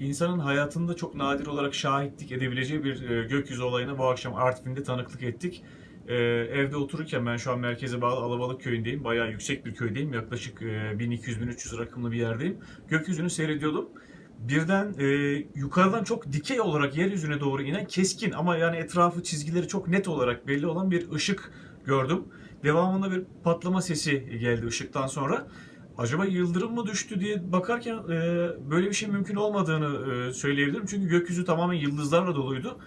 İnsanın hayatında çok nadir olarak şahitlik edebileceği bir e, gökyüzü olayına bu akşam Artvin'de tanıklık ettik. E, evde otururken ben şu an merkeze bağlı Alabalık köyündeyim. Bayağı yüksek bir köydeyim. Yaklaşık e, 1200-1300 rakımlı bir yerdeyim. Gökyüzünü seyrediyordum. Birden e, yukarıdan çok dikey olarak yeryüzüne doğru inen keskin ama yani etrafı çizgileri çok net olarak belli olan bir ışık gördüm. Devamında bir patlama sesi geldi ışıktan sonra. Acaba yıldırım mı düştü diye bakarken e, böyle bir şey mümkün olmadığını e, söyleyebilirim. Çünkü gökyüzü tamamen yıldızlarla doluydu.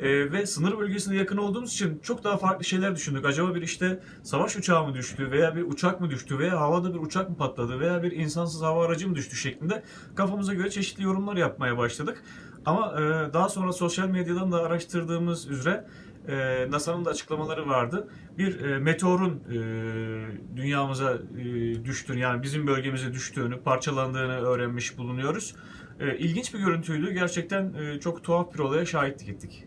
E, ve sınır bölgesine yakın olduğumuz için çok daha farklı şeyler düşündük. Acaba bir işte savaş uçağı mı düştü veya bir uçak mı düştü veya havada bir uçak mı patladı veya bir insansız hava aracı mı düştü şeklinde kafamıza göre çeşitli yorumlar yapmaya başladık. Ama e, daha sonra sosyal medyadan da araştırdığımız üzere e, NASA'nın da açıklamaları vardı. Bir e, meteorun e, dünyamıza e, düştüğünü yani bizim bölgemize düştüğünü, parçalandığını öğrenmiş bulunuyoruz. E, ilginç bir görüntüydü. Gerçekten e, çok tuhaf bir olaya şahitlik ettik.